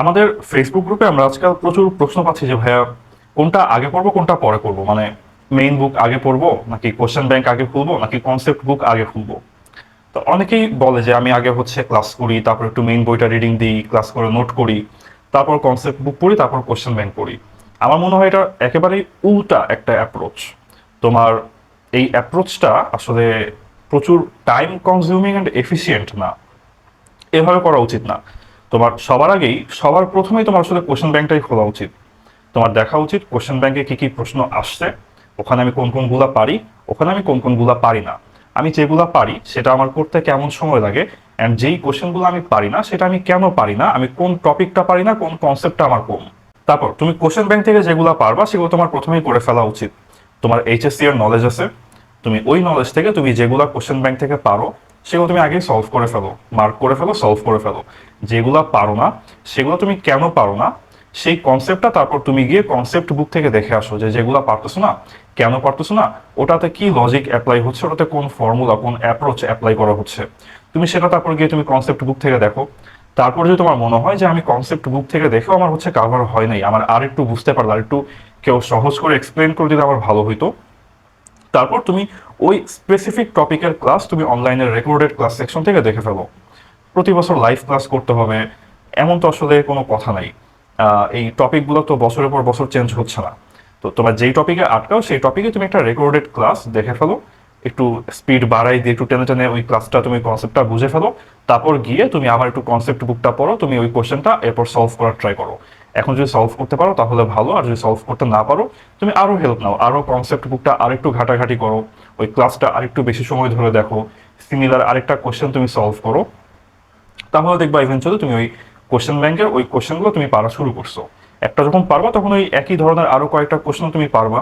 আমাদের ফেসবুক গ্রুপে আমরা আজকাল প্রচুর প্রশ্ন পাচ্ছি যে, ভাইয়া, কোনটা আগে পড়ব, কোনটা পরে করব মানে মেইন বুক আগে পড়ব, নাকি কোশ্চেন ব্যাংক আগে খুলবো, নাকি কনসেপ্ট বুক আগে খুলবো? তো অনেকেই বলে যে, আমি আগে হচ্ছে ক্লাস করি, তারপর একটু মেইন বইটা রিডিং দিই ক্লাস করে নোট করি, তারপর কনসেপ্ট বুক পড়ি, তারপর কোশ্চেন ব্যাংক পড়ি। আমার মনে হয় এটা একেবারেই উল্টা একটা অ্যাপ্রোচ তোমার এই অ্যাপ্রোচটা আসলে প্রচুর টাইম কনজিউমিং অ্যান্ড এফিসিয়েন্ট না। এভাবে করা উচিত না। তোমার সবার আগেই, সবার প্রথমেই তোমার আসলে কোশ্চেন ব্যাংকটাই খোলা উচিত। তোমার দেখা উচিত কোশ্চেন ব্যাংকে কি কি প্রশ্ন আসছে, ওখানে আমি কোন কোনগুলা পারি, ওখানে আমি কোন কোনগুলা পারি না। আমি যেগুলা পারি, সেটা আমার করতে কেমন সময় লাগে অ্যান্ড যেই কোশ্চেনগুলো আমি পারি না, সেটা আমি কেন পারি না, আমি কোন টপিকটা পারি না, কোন কনসেপ্টটা আমার কম। তারপর, তুমি কোশ্চেন ব্যাংক থেকে যেগুলো পারবা, সেগুলো তোমার প্রথমেই করে ফেলা উচিত। তোমার এইচএসসি এর নলেজ আছে, তুমি ওই নলেজ থেকে তুমি যেগুলা কোশ্চেন ব্যাংক থেকে পারো সেগুলো তুমি আগে সলভ করে ফেলো মার্ক করে ফেলো সলভ করে ফেলো। যেগুলা পারো না, সেগুলো তুমি কেন পারো না, সেই কনসেপ্টটা তারপর তুমি গিয়ে কনসেপ্ট বুক থেকে দেখে আসো যে যেগুলো পারতেছো না, কেন পারতেছো না, ওটাতে কি লজিক অ্যাপ্লাই হচ্ছে, ওটাতে কোন ফর্মুলা কোন অ্যাপ্রোচ অ্যাপ্লাই করা হচ্ছে। তুমি সেটা তারপর গিয়ে তুমি কনসেপ্ট বুক থেকে দেখো। তারপর যদি তোমার মনে হয় যে আমি কনসেপ্ট বুক থেকে দেখেও আমার হচ্ছে কাভার হয় নাই, আমার আর একটু বুঝতে পারলে, আর একটু কেউ সহজ করে এক্সপ্লেন করে দিলে আমার ভালো হইতো। তারপর তুমি ওই স্পেসিফিক টপিকের ক্লাস তুমি অনলাইনের রেকর্ডেড ক্লাস সেকশন থেকে দেখে ফেলো। প্রতি বছর লাইভ ক্লাস করতে হবে, এমন তো আসলে কোনো কথা নাই। এই টপিকগুলো তো বছরের পর বছর চেঞ্জ হচ্ছে না। তো তোমার যেই টপিকে আটকাও, সেই টপিকে তুমি একটা রেকর্ডেড ক্লাস দেখে ফেলো। একটু স্পিড বাড়াই দিয়ে একটু টেনে টেনে ওই ক্লাসটা তুমি কনসেপ্টটা বুঝে ফেলো। তারপর গিয়ে তুমি আবার একটু কনসেপ্ট বুকটা পড়ো, তুমি ওই কোশ্চেনটা এরপর সলভ করার ট্রাই করো। এখন যদি সলভ করতে পারো, তাহলে ভালো। আর যদি সলভ করতে না পারো, তুমি আরও হেল্প নাও। আরও কনসেপ্ট বুকটা আরেকটু ঘাটাঘাটি করো। ওই ক্লাসটা আরেকটু বেশি সময় ধরে দেখো। সিমিলার আরেকটা কোশ্চেন তুমি সলভ করো। তাহলে দেখবা ইভেন্চুয়ালি তুমি ওই কোশ্চেন ব্যাংকের ওই কোশ্চেনগুলো তুমি পারা শুরু করছ। একটা যখন পারবা, তখন ওই একই ধরনের আরও কয়েকটা কোশ্চেন তুমি পারবা।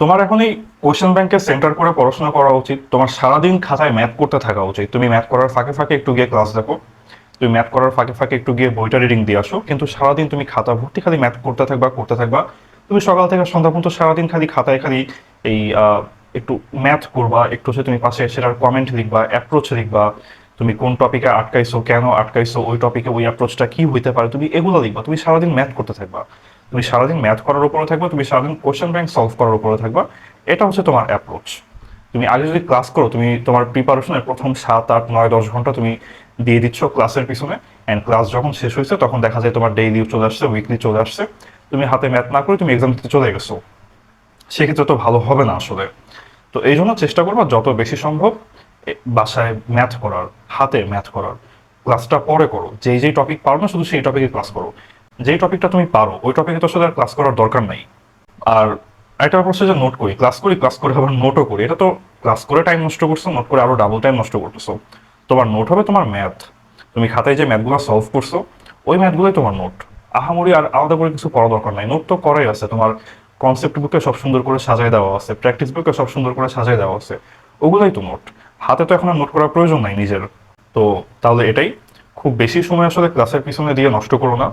তোমার এখন এই কোশ্চেন ব্যাংকে সেন্টার করে পড়াশোনা করা উচিত। তোমার সারাদিন খাতায় ম্যাথ করতে থাকা উচিত। তুমি ম্যাথ করার ফাঁকে ফাঁকে একটু গিয়ে ক্লাস দেখো। তুমি ম্যাথ করার ফাঁকে ফাঁকে একটু গিয়ে বইটা রিডিং দিয়ে আসো। কিন্তু সারাদিন তুমি খাতা ভর্তি খালি ম্যাথ করতে থাকবা করতে থাকবা। তুমি সকাল থেকে সন্ধ্যা পর্যন্ত সারাদিন খালি খাতায় খালি এই একটু ম্যাথ করবা, একটু হচ্ছে তুমি পাশে সেটার কমেন্ট লিখবা অ্যাপ্রোচ লিখবা। তুমি কোন টপিকে আটকাইছো, কেন আটকাইছো, ওই টপিকে ওই অ্যাপ্রোচটা কি হইতে পারে, তুমি এগুলো লিখবা। তুমি সারাদিন ম্যাথ করতে থাকবা। তুমি সারাদিন ম্যাথ করার উপরে থাকবা, তুমি সারাদিন কোশ্চেন ব্যাংক সলভ করার উপরে থাকবা। এটা হচ্ছে তোমার অ্যাপ্রোচ তুমি আগে যদি ক্লাস করো, তুমি তোমার প্রিপারেশনের প্রথম সাত, আট, নয়, দশ ঘণ্টা তুমি দিয়ে দিচ্ছ ক্লাসের পিছনে অ্যান্ড ক্লাস যখন শেষ হয়েছে, তখন দেখা যায় তোমার ডেইলি চলে আসছে উইকলি চলে আসছে। তুমি হাতে ম্যাথ না করে তুমি এক্সাম দিতে চলে গেছো। সেক্ষেত্রে তো ভালো হবে না আসলে। তো এই জন্য চেষ্টা করব যত বেশি সম্ভব বাসায় ম্যাথ করার, হাতে ম্যাথ করার। ক্লাসটা পরে করো। যেই যেই টপিক পারো না, শুধু সেই টপিকে ক্লাস করো। যেই টপিকটা তুমি পারো, ওই টপিকে তো আসলে ক্লাস করার দরকার নাই। আর একটা ব্যাপার যে নোট করি ক্লাস করি ক্লাস করে আবার নোটও করি। এটা তো ক্লাস করে টাইম নষ্ট করছ নোট করে আরও ডাবল টাইম নষ্ট করতেছো। তোমার নোট হবে তোমার ম্যাথ তুমি খাতায় যে ম্যাথগুলো সলভ করছ, ওই ম্যাথগুলোই তোমার নোট আহামরি আর আলাদা করে কিছু পড়া দরকার নাই। নোট তো করাই আছে। তোমার কনসেপ্ট বুকে সব সুন্দর করে সাজায় দেওয়া আছে। প্র্যাকটিস বুকে সব সুন্দর করে সাজায় দেওয়া আছে। ওগুলোই তো নোট হাতে তো এখন আর নোট করার প্রয়োজন নাই নিজের। তো তাহলে এটাই। খুব বেশি সময় আসলে ক্লাসের পিছনে দিয়ে নষ্ট করো না।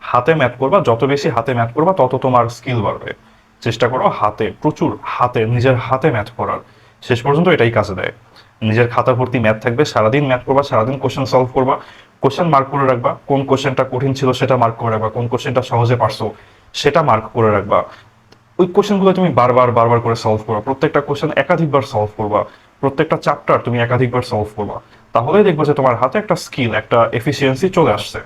হাতে ম্যাথ করবা, যত বেশি হাতে ম্যাথ করবা, তত তোমার স্কিল বাড়বে। চেষ্টা করো হাতে, প্রচুর হাতে, নিজের হাতে ম্যাথ করার। শেষ পর্যন্ত এটাই কাজে দেয়। নিজের খাতা ভর্তি ম্যাথ থাকবে, সারাদিন ম্যাথ করবা সারাদিন কোশ্চেন সলভ করবা কোশ্চেন মার্ক করে রাখবা, কোন কোশ্চেনটা কঠিন ছিল সেটা মার্ক করে রাখবা, কোন কোশ্চেনটা সহজে পারছ সেটা মার্ক করে রাখবা। ওই কোশ্চেনগুলো তুমি বারবার বারবার করে সলভ করবা। প্রত্যেকটা কোশ্চেন একাধিকবার সলভ করবা। প্রত্যেকটা চ্যাপ্টার তুমি একাধিকবার সলভ করবা। তাহলেই দেখবে যে তোমার হাতে একটা স্কিল একটা এফিসিয়েন্সি চলে আসছে।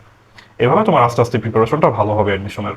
এভাবে তোমার আস্তে আস্তে প্রিপারেশনটা ভালো হবে অ্যাডমিশনের